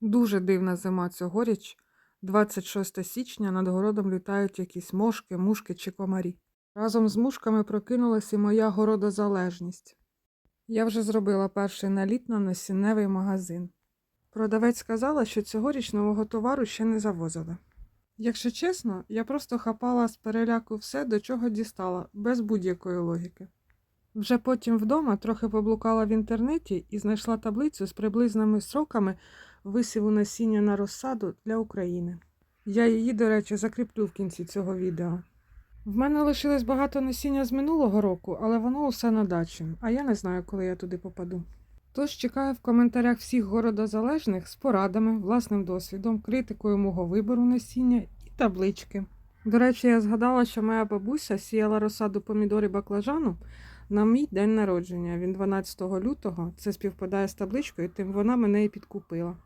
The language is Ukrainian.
Дуже дивна зима цьогоріч. 26 січня над городом літають якісь мошки, мушки чи комарі. Разом з мушками прокинулась і моя городозалежність. Я вже зробила перший наліт на насінневий магазин. Продавець сказала, що цьогоріч нового товару ще не завозили. Якщо чесно, я просто хапала з переляку все, до чого дістала, без будь-якої логіки. Вже потім вдома трохи поблукала в інтернеті і знайшла таблицю з приблизними сроками висіву насіння на розсаду для України. Я її, до речі, закріплю в кінці цього відео. В мене лишилось багато насіння з минулого року, але воно усе на дачі, а я не знаю, коли я туди попаду. Тож чекаю в коментарях всіх городозалежних з порадами, власним досвідом, критикою мого вибору насіння і таблички. До речі, я згадала, що моя бабуся сіяла розсаду помідорів баклажану на мій день народження. Він 12 лютого. Це співпадає з табличкою, тим вона мене і підкупила.